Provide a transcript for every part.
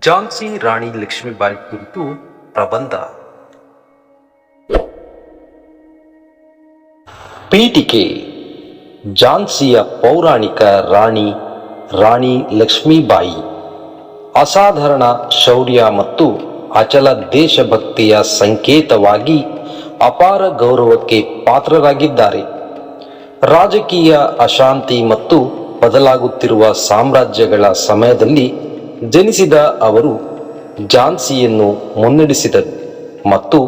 ಝಾನ್ಸಿ ರಾಣಿ ಲಕ್ಷ್ಮೀಬಾಯಿ ಕುರಿತು ಪ್ರಬಂಧ. ಪೀಠಿಕೆ ಝಾನ್ಸಿಯ ಪೌರಾಣಿಕ ರಾಣಿ ರಾಣಿ ಲಕ್ಷ್ಮೀಬಾಯಿ. ಅಸಾಧಾರಣ ಶೌರ್ಯ ಮತ್ತು ಅಚಲ ದೇಶಭಕ್ತಿಯ ಸಂಕೇತವಾಗಿ ಅಪಾರ ಗೌರವಕ್ಕೆ ಪಾತ್ರರಾಗಿದ್ದಾರೆ. ರಾಜಕೀಯ ಅಶಾಂತಿ ಮತ್ತು ಬದಲಾಗುತ್ತಿರುವ ಸಾಮ್ರಾಜ್ಯಗಳ ಸಮಯದಲ್ಲಿ ಜನಿಸಿದ ಅವರು ಝಾನ್ಸಿಯನ್ನು ಮುನ್ನಡೆಸಿದರು ಮತ್ತು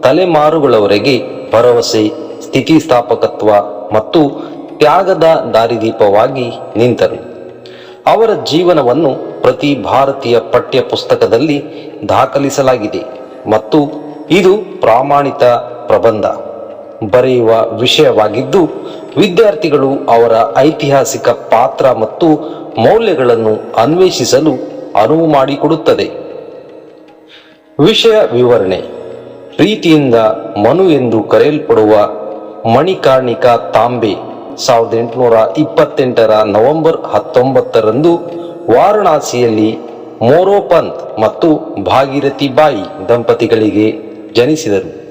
ತಲೆಮಾರುಗಳವರೆಗೆ ಭರವಸೆ, ಸ್ಥಿತಿಸ್ಥಾಪಕತ್ವ ಮತ್ತು ತ್ಯಾಗದ ದಾರಿದೀಪವಾಗಿ ನಿಂತರು. ಅವರ ಜೀವನವನ್ನು ಪ್ರತಿ ಭಾರತೀಯ ಪಠ್ಯ ಪುಸ್ತಕದಲ್ಲಿ ದಾಖಲಿಸಲಾಗಿದೆ ಮತ್ತು ಇದು ಪ್ರಾಮಾಣಿತ ಪ್ರಬಂಧ. ಬರೆಯುವ ವಿಷಯವಾಗಿದ್ದು, ವಿದ್ಯಾರ್ಥಿಗಳು ಅವರ ಐತಿಹಾಸಿಕ ಪಾತ್ರ ಮತ್ತು ಮೌಲ್ಯಗಳನ್ನು ಅನ್ವೇಷಿಸಲು ಅನುವು ಮಾಡಿಕೊಡುತ್ತದೆ ವಿಷಯ ವಿವರಣೆ. ಪ್ರೀತಿಯಿಂದ ಮನು ಎಂದು ಕರೆಯಲ್ಪಡುವ ಮಣಿಕಾರ್ಣಿಕ ತಾಂಬೆ ಸಾವಿರದ ಎಂಟುನೂರ ಇಪ್ಪತ್ತೆಂಟರ ನವೆಂಬರ್ ಹತ್ತೊಂಬತ್ತರಂದು ವಾರಣಾಸಿಯಲ್ಲಿ ಮೋರೋಪಂತ್ ಮತ್ತು ಭಾಗೀರಥಿ ಬಾಯಿ ದಂಪತಿಗಳಿಗೆ ಜನಿಸಿದರು.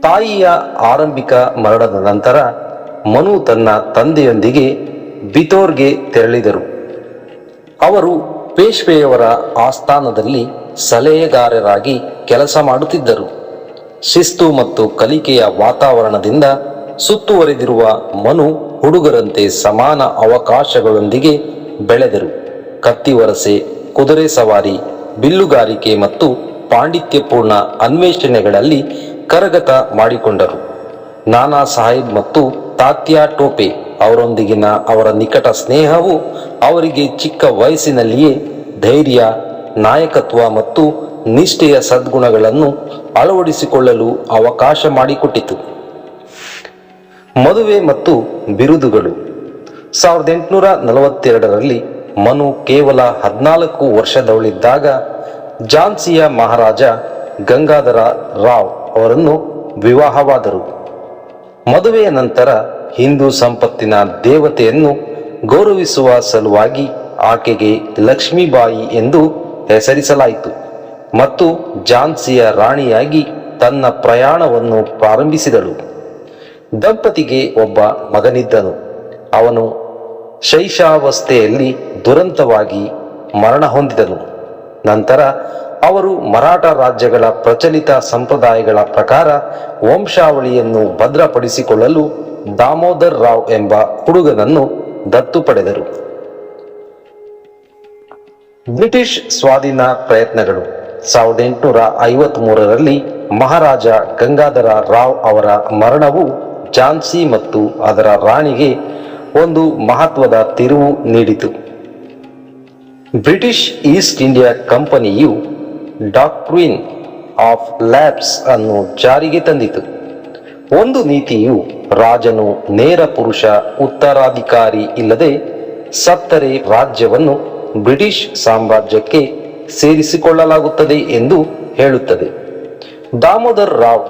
ತಾಯಿಯ ಆರಂಭಿಕ ಮರಣದ ನಂತರ ಮನು ತನ್ನ ತಂದೆಯೊಂದಿಗೆ ಬಿತೋರ್ಗೆ ತೆರಳಿದರು. ಅವರು ಪೇಶ್ವೆಯವರ ಆಸ್ಥಾನದಲ್ಲಿ ಸಲಹೆಗಾರರಾಗಿ ಕೆಲಸ ಮಾಡುತ್ತಿದ್ದರು. ಶಿಸ್ತು ಮತ್ತು ಕಲಿಕೆಯ ವಾತಾವರಣದಿಂದ ಸುತ್ತುವರೆದಿರುವ ಮನು ಹುಡುಗರಂತೆ ಸಮಾನ ಅವಕಾಶಗಳೊಂದಿಗೆ ಬೆಳೆದರು. ಕತ್ತಿವರಸೆ ಕುದುರೆ ಸವಾರಿ, ಬಿಲ್ಲುಗಾರಿಕೆ ಮತ್ತು ಪಾಂಡಿತ್ಯಪೂರ್ಣ ಅನ್ವೇಷಣೆಗಳಲ್ಲಿ ಕರಗತ ಮಾಡಿಕೊಂಡರು. ನಾನಾ ಸಾಹೇಬ್ ಮತ್ತು ತಾತ್ಯಾ ಟೋಪೆ ಅವರೊಂದಿಗಿನ ಅವರ ನಿಕಟ ಸ್ನೇಹವು ಅವರಿಗೆ ಚಿಕ್ಕ ವಯಸ್ಸಿನಲ್ಲಿಯೇ ಧೈರ್ಯ, ನಾಯಕತ್ವ ಮತ್ತು ನಿಷ್ಠೆಯ ಸದ್ಗುಣಗಳನ್ನು ಅಳವಡಿಸಿಕೊಳ್ಳಲು ಅವಕಾಶ ಮಾಡಿಕೊಟ್ಟಿತು. ಮದುವೆ ಮತ್ತು ಬಿರುದುಗಳು. ಸಾವಿರದ ಎಂಟುನೂರ ನಲವತ್ತೆರಡರಲ್ಲಿ ಮನು ಕೇವಲ ಹದಿನಾಲ್ಕು ವರ್ಷದವಳಿದ್ದಾಗ ಝಾನ್ಸಿಯ ಮಹಾರಾಜ ಗಂಗಾಧರ ರಾವ್ ಅವರನ್ನು ವಿವಾಹವಾದರು. ಮದುವೆಯ ನಂತರ ಹಿಂದೂ ಸಂಪತ್ತಿನ ದೇವತೆಯನ್ನು ಗೌರವಿಸುವ ಸಲುವಾಗಿ ಆಕೆಗೆ ಲಕ್ಷ್ಮೀಬಾಯಿ ಎಂದು ಹೆಸರಿಸಲಾಯಿತು. ಮತ್ತು ಝಾನ್ಸಿಯ ರಾಣಿಯಾಗಿ ತನ್ನ ಪ್ರಯಾಣವನ್ನು ಪ್ರಾರಂಭಿಸಿದಳು. ದಂಪತಿಗೆ ಒಬ್ಬ ಮಗನಿದ್ದನು. ಅವನು ಶೈಶಾವಸ್ಥೆಯಲ್ಲಿ ದುರಂತವಾಗಿ ಮರಣ ಹೊಂದಿದನು. ನಂತರ ಅವರು ಮರಾಠ ರಾಜ್ಯಗಳ ಪ್ರಚಲಿತ ಸಂಪ್ರದಾಯಗಳ ಪ್ರಕಾರ ವಂಶಾವಳಿಯನ್ನು ಭದ್ರಪಡಿಸಿಕೊಳ್ಳಲು ದಾಮೋದರ್ ರಾವ್ ಎಂಬ ಹುಡುಗನನ್ನು ದತ್ತು ಪಡೆದರು. ಬ್ರಿಟಿಷ್ ಸ್ವಾಧೀನ ಪ್ರಯತ್ನಗಳು ಸಾವಿರದ ಎಂಟುನೂರ ಐವತ್ತ್ ಮೂರರಲ್ಲಿ ಮಹಾರಾಜ ಗಂಗಾಧರ ರಾವ್ ಅವರ ಮರಣವು ಝಾನ್ಸಿ ಮತ್ತು ಅದರ ರಾಣಿಗೆ ಒಂದು ಮಹತ್ವದ ತಿರುವು ನೀಡಿತು. ಬ್ರಿಟಿಷ್ ಈಸ್ಟ್ ಇಂಡಿಯಾ ಕಂಪನಿಯು ಡಾಕ್ಟ್ರಿನ್ ಆಫ್ ಲ್ಯಾಬ್ಸ್ ಅನ್ನು ಜಾರಿಗೆ ತಂದಿತು. ಒಂದು ನೀತಿಯು ರಾಜನು ನೇರ ಪುರುಷ, ಉತ್ತರಾಧಿಕಾರಿ ಇಲ್ಲದೆ ಸತ್ತರೆ ರಾಜ್ಯವನ್ನು ಬ್ರಿಟಿಷ್ ಸಾಮ್ರಾಜ್ಯಕ್ಕೆ ಸೇರಿಸಿಕೊಳ್ಳಲಾಗುತ್ತದೆ ಎಂದು ಹೇಳುತ್ತದೆ. ದಾಮೋದರ್ ರಾವ್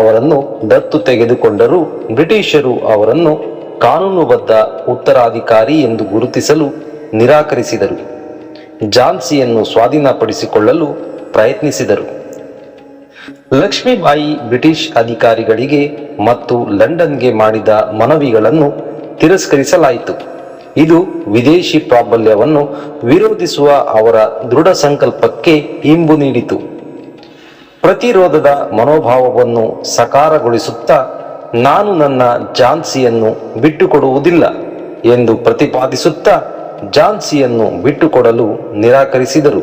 ಅವರನ್ನು ದತ್ತು ತೆಗೆದುಕೊಂಡರೂ ಬ್ರಿಟಿಷರು ಅವರನ್ನು ಕಾನೂನುಬದ್ಧ ಉತ್ತರಾಧಿಕಾರಿ ಎಂದು ಗುರುತಿಸಲು ನಿರಾಕರಿಸಿದರು. ಝಾನ್ಸಿಯನ್ನು ಸ್ವಾಧೀನಪಡಿಸಿಕೊಳ್ಳಲು ಪ್ರಯತ್ನಿಸಿದರು. ಲಕ್ಷ್ಮೀಬಾಯಿ ಬ್ರಿಟಿಷ್ ಅಧಿಕಾರಿಗಳಿಗೆ ಮತ್ತು ಲಂಡನ್ಗೆ ಮಾಡಿದ ಮನವಿಗಳನ್ನು ತಿರಸ್ಕರಿಸಲಾಯಿತು. ಇದು ವಿದೇಶಿ ಪ್ರಾಬಲ್ಯವನ್ನು ವಿರೋಧಿಸುವ ಅವರ ದೃಢ ಸಂಕಲ್ಪಕ್ಕೆ ಇಂಬು ನೀಡಿತು. ಪ್ರತಿರೋಧದ ಮನೋಭಾವವನ್ನು ಸಕಾರಗೊಳಿಸುತ್ತಾ ನಾನು ನನ್ನ ಝಾನ್ಸಿಯನ್ನು ಬಿಟ್ಟುಕೊಡುವುದಿಲ್ಲ ಎಂದು ಪ್ರತಿಪಾದಿಸುತ್ತಾ ಝಾನ್ಸಿಯನ್ನು ಬಿಟ್ಟುಕೊಡಲು ನಿರಾಕರಿಸಿದರು.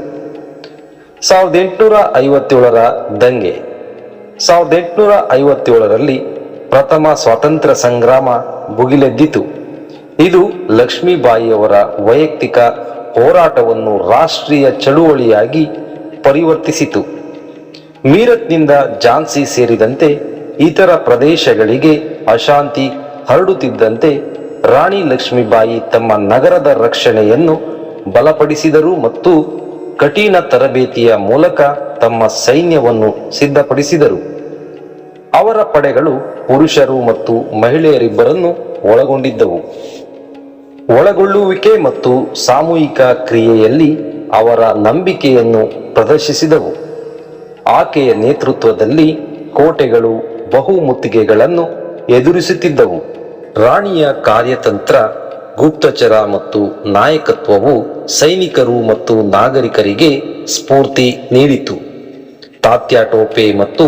ಸಾವಿರದ ಎಂಟುನೂರ ಐವತ್ತೇಳರ ದಂಗೆ ಸಾವಿರದ ಎಂಟುನೂರ ಐವತ್ತೇಳರಲ್ಲಿ ಪ್ರಥಮ ಸ್ವಾತಂತ್ರ್ಯ ಸಂಗ್ರಾಮ ಭುಗಿಲೆದ್ದಿತು. ಇದು ಲಕ್ಷ್ಮೀಬಾಯಿಯವರ ವೈಯಕ್ತಿಕ ಹೋರಾಟವನ್ನು ರಾಷ್ಟ್ರೀಯ ಚಳುವಳಿಯಾಗಿ ಪರಿವರ್ತಿಸಿತು. ಮೀರತ್ನಿಂದ ಝಾನ್ಸಿ ಸೇರಿದಂತೆ ಇತರ ಪ್ರದೇಶಗಳಿಗೆ ಅಶಾಂತಿ ಹರಡುತ್ತಿದ್ದಂತೆ ರಾಣಿ ಲಕ್ಷ್ಮೀಬಾಯಿ ತಮ್ಮ ನಗರದ ರಕ್ಷಣೆಯನ್ನು ಬಲಪಡಿಸಿದರು ಮತ್ತು ಕಠಿಣ ತರಬೇತಿಯ ಮೂಲಕ ತಮ್ಮ ಸೈನ್ಯವನ್ನು ಸಿದ್ಧಪಡಿಸಿದರು. ಅವರ ಪಡೆಗಳು ಪುರುಷರು ಮತ್ತು ಮಹಿಳೆಯರಿಬ್ಬರನ್ನು ಒಳಗೊಂಡಿದ್ದವು. ಒಳಗೊಳ್ಳುವಿಕೆ ಮತ್ತು ಸಾಮೂಹಿಕ ಕ್ರಿಯೆಯಲ್ಲಿ ಅವರ ನಂಬಿಕೆಯನ್ನು ಪ್ರದರ್ಶಿಸಿದವು. ಆಕೆಯ ನೇತೃತ್ವದಲ್ಲಿ ಕೋಟೆಗಳು ಬಹುಮುತ್ತಿಗೆಗಳನ್ನು ಎದುರಿಸುತ್ತಿದ್ದವು. ರಾಣಿಯ ಕಾರ್ಯತಂತ್ರ, ಗುಪ್ತಚರ ಮತ್ತು ನಾಯಕತ್ವವು ಸೈನಿಕರು ಮತ್ತು ನಾಗರಿಕರಿಗೆ ಸ್ಫೂರ್ತಿ ನೀಡಿತು. ತಾತ್ಯಾಟೋಪೆ ಮತ್ತು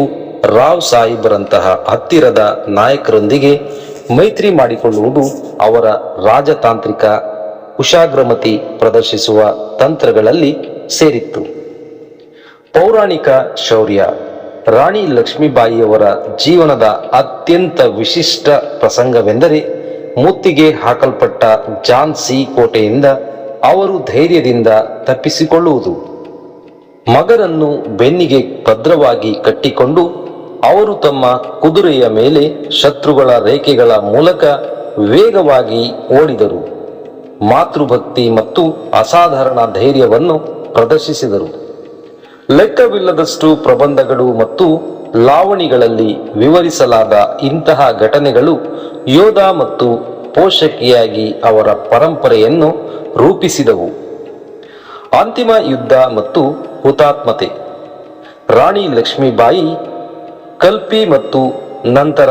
ರಾವ್ ಸಾಹಿಬರಂತಹ ಹತ್ತಿರದ ನಾಯಕರೊಂದಿಗೆ ಮೈತ್ರಿ ಮಾಡಿಕೊಳ್ಳುವುದು ಅವರ ರಾಜತಾಂತ್ರಿಕ ಕುಶಾಗ್ರಮತಿ ಪ್ರದರ್ಶಿಸುವ ತಂತ್ರಗಳಲ್ಲಿ ಸೇರಿತ್ತು. ಪೌರಾಣಿಕ ಶೌರ್ಯ, ರಾಣಿ ಲಕ್ಷ್ಮೀಬಾಯಿಯವರ ಜೀವನದ ಅತ್ಯಂತ ವಿಶಿಷ್ಟ ಪ್ರಸಂಗವೆಂದರೆ ಮುತ್ತಿಗೆ ಹಾಕಲ್ಪಟ್ಟ ಜಾನ್ಸಿ ಕೋಟೆಯಿಂದ ಅವರು ಧೈರ್ಯದಿಂದ ತಪ್ಪಿಸಿಕೊಳ್ಳುವುದು. ಮಗರನ್ನು ಬೆನ್ನಿಗೆ ಭದ್ರವಾಗಿ ಕಟ್ಟಿಕೊಂಡು ಅವರು ತಮ್ಮ ಕುದುರೆಯ ಮೇಲೆ ಶತ್ರುಗಳ ರೇಖೆಗಳ ಮೂಲಕ ವೇಗವಾಗಿ ಓಡಿದರು. ಮಾತೃಭಕ್ತಿ ಮತ್ತು ಅಸಾಧಾರಣ ಧೈರ್ಯವನ್ನು ಪ್ರದರ್ಶಿಸಿದರು. ಲೆಕ್ಕವಿಲ್ಲದಷ್ಟು ಪ್ರಬಂಧಗಳು ಮತ್ತು ಲಾವಣಿಗಳಲ್ಲಿ ವಿವರಿಸಲಾದ ಇಂತಹ ಘಟನೆಗಳು ಯೋಧ ಮತ್ತು ಪೋಷಕಿಯಾಗಿ ಅವರ ಪರಂಪರೆಯನ್ನು ರೂಪಿಸಿದವು. ಅಂತಿಮ ಯುದ್ಧ ಮತ್ತು ಹುತಾತ್ಮತೆ. ರಾಣಿ ಲಕ್ಷ್ಮೀಬಾಯಿ ಕಲ್ಪಿ ಮತ್ತು ನಂತರ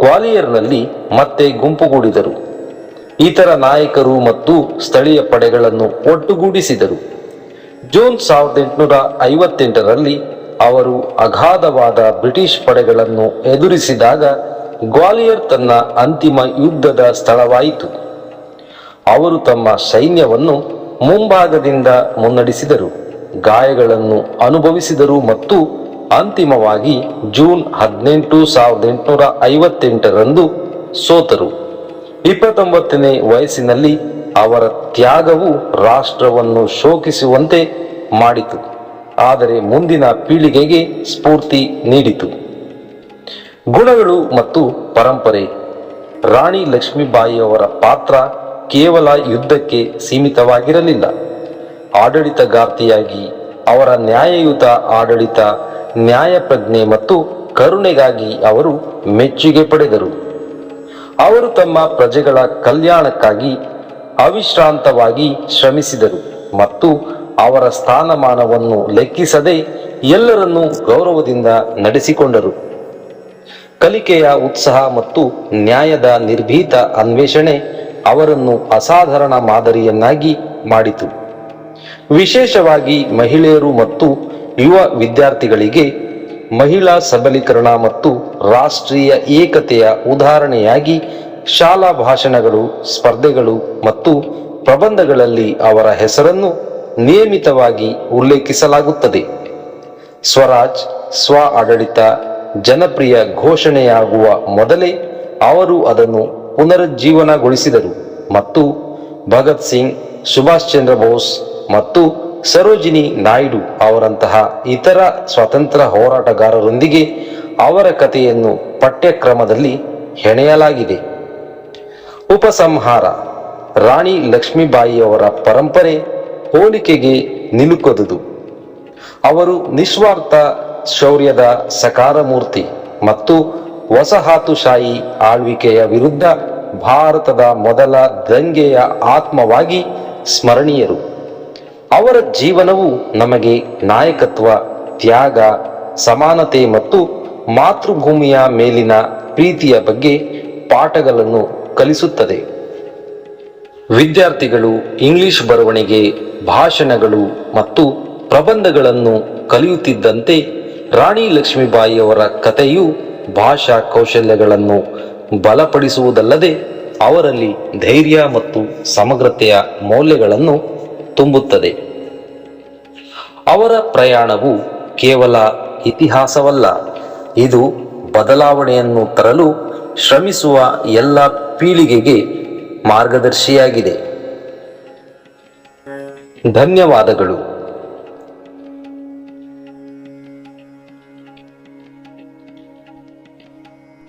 ಗ್ವಾಲಿಯರ್ನಲ್ಲಿ ಮತ್ತೆ ಗುಂಪುಗೂಡಿದರು. ಇತರ ನಾಯಕರು ಮತ್ತು ಸ್ಥಳೀಯ ಪಡೆಗಳನ್ನು ಒಟ್ಟುಗೂಡಿಸಿದರು. ಜೂನ್ ಸಾವಿರದ ಎಂಟುನೂರ ಐವತ್ತೆಂಟರಲ್ಲಿ ಅವರು ಅಗಾಧವಾದ ಬ್ರಿಟಿಷ್ ಪಡೆಗಳನ್ನು ಎದುರಿಸಿದಾಗ ಗ್ವಾಲಿಯರ್ ತನ್ನ ಅಂತಿಮ ಯುದ್ಧದ ಸ್ಥಳವಾಯಿತು. ಅವರು ತಮ್ಮ ಸೈನ್ಯವನ್ನು ಮುಂಭಾಗದಿಂದ ಮುನ್ನಡೆಸಿದರು, ಗಾಯಗಳನ್ನು ಅನುಭವಿಸಿದರು ಮತ್ತು ಅಂತಿಮವಾಗಿ ಜೂನ್ ಹದಿನೆಂಟು ಸಾವಿರದ ಎಂಟುನೂರ ಐವತ್ತೆಂಟರಂದು ಸೋತರು. ಇಪ್ಪತ್ತೊಂಬತ್ತನೇ ವಯಸ್ಸಿನಲ್ಲಿ ಅವರ ತ್ಯಾಗವು ರಾಷ್ಟ್ರವನ್ನು ಶೋಕಿಸುವಂತೆ ಮಾಡಿತು. ಆದರೆ ಮುಂದಿನ ಪೀಳಿಗೆಗೆ ಸ್ಫೂರ್ತಿ ನೀಡಿತು. ಗುಣಗಳು ಮತ್ತು ಪರಂಪರೆ. ರಾಣಿ ಲಕ್ಷ್ಮೀಬಾಯಿಯವರ ಪಾತ್ರ ಕೇವಲ ಯುದ್ಧಕ್ಕೆ ಸೀಮಿತವಾಗಿರಲಿಲ್ಲ. ಆಡಳಿತಗಾರ್ತಿಯಾಗಿ ಅವರ ನ್ಯಾಯಯುತ ಆಡಳಿತ ನ್ಯಾಯಪ್ರಜ್ಞೆ ಮತ್ತು ಕರುಣೆಗಾಗಿ ಅವರು ಮೆಚ್ಚುಗೆ ಪಡೆದರು. ಅವರು ತಮ್ಮ ಪ್ರಜೆಗಳ ಕಲ್ಯಾಣಕ್ಕಾಗಿ ಅವಿಶ್ರಾಂತವಾಗಿ ಶ್ರಮಿಸಿದರು ಮತ್ತು ಅವರ ಸ್ಥಾನಮಾನವನ್ನು ಲೆಕ್ಕಿಸದೆ ಎಲ್ಲರನ್ನೂ ಗೌರವದಿಂದ ನಡೆಸಿಕೊಂಡರು. ಕಲಿಕೆಯ ಉತ್ಸಾಹ ಮತ್ತು ನ್ಯಾಯದ ನಿರ್ಭೀತ ಅನ್ವೇಷಣೆ ಅವರನ್ನು ಅಸಾಧಾರಣ ಮಾದರಿಯನ್ನಾಗಿ ಮಾಡಿತು. ವಿಶೇಷವಾಗಿ ಮಹಿಳೆಯರು ಮತ್ತು ಯುವ ವಿದ್ಯಾರ್ಥಿಗಳಿಗೆ ಮಹಿಳಾ ಸಬಲೀಕರಣ ಮತ್ತು ರಾಷ್ಟ್ರೀಯ ಏಕತೆಯ ಉದಾಹರಣೆಯಾಗಿ ಶಾಲಾ ಭಾಷಣಗಳು, ಸ್ಪರ್ಧೆಗಳು ಮತ್ತು ಪ್ರಬಂಧಗಳಲ್ಲಿ ಅವರ ಹೆಸರನ್ನು ನಿಯಮಿತವಾಗಿ ಉಲ್ಲೇಖಿಸಲಾಗುತ್ತದೆ. ಸ್ವರಾಜ್, ಸ್ವ ಆಡಳಿತ, ಜನಪ್ರಿಯ ಘೋಷಣೆಯಾಗುವ ಮೊದಲೇ ಅವರು ಅದನ್ನು ಪುನರುಜ್ಜೀವನಗೊಳಿಸಿದರು ಮತ್ತು ಭಗತ್ ಸಿಂಗ್, ಸುಭಾಷ್ ಚಂದ್ರ ಬೋಸ್ ಮತ್ತು ಸರೋಜಿನಿ ನಾಯ್ಡು ಅವರಂತಹ ಇತರ ಸ್ವಾತಂತ್ರ್ಯ ಹೋರಾಟಗಾರರೊಂದಿಗೆ ಅವರ ಕಥೆಯನ್ನು ಪಠ್ಯಕ್ರಮದಲ್ಲಿ ಹೆಣೆಯಲಾಗಿದೆ. ಉಪಸಂಹಾರ, ರಾಣಿ ಲಕ್ಷ್ಮೀಬಾಯಿಯವರ ಪರಂಪರೆ ಹೋಲಿಕೆಗೆ ನಿಲುಕದುದು. ಅವರು ನಿಸ್ವಾರ್ಥ ಶೌರ್ಯದ ಸಕಾರ ಮೂರ್ತಿ ಮತ್ತು ವಸಾಹತುಶಾಹಿ ಆಳ್ವಿಕೆಯ ವಿರುದ್ಧ ಭಾರತದ ಮೊದಲ ದಂಗೆಯ ಆತ್ಮವಾಗಿ ಸ್ಮರಣೀಯರು. ಅವರ ಜೀವನವು ನಮಗೆ ನಾಯಕತ್ವ, ತ್ಯಾಗ, ಸಮಾನತೆ ಮತ್ತು ಮಾತೃಭೂಮಿಯ ಮೇಲಿನ ಪ್ರೀತಿಯ ಬಗ್ಗೆ ಪಾಠಗಳನ್ನು ಕಲಿಸುತ್ತದೆ. ವಿದ್ಯಾರ್ಥಿಗಳು ಇಂಗ್ಲಿಷ್ ಬರವಣಿಗೆ, ಭಾಷಣಗಳು ಮತ್ತು ಪ್ರಬಂಧಗಳನ್ನು ಕಲಿಯುತ್ತಿದ್ದಂತೆ ರಾಣಿ ಲಕ್ಷ್ಮೀಬಾಯಿಯವರ ಕಥೆಯು ಭಾಷಾ ಕೌಶಲ್ಯಗಳನ್ನು ಬಲಪಡಿಸುವುದಲ್ಲದೆ ಅವರಲ್ಲಿ ಧೈರ್ಯ ಮತ್ತು ಸಮಗ್ರತೆಯ ಮೌಲ್ಯಗಳನ್ನು ತುಂಬುತ್ತದೆ. ಅವರ ಪ್ರಯಾಣವು ಕೇವಲ ಇತಿಹಾಸವಲ್ಲ ಇದು ಬದಲಾವಣೆಯನ್ನು ತರಲು ಶ್ರಮಿಸುವ ಎಲ್ಲ ಪೀಳಿಗೆಗೆ ಮಾರ್ಗದರ್ಶಿಯಾಗಿದೆ. ಧನ್ಯವಾದಗಳು.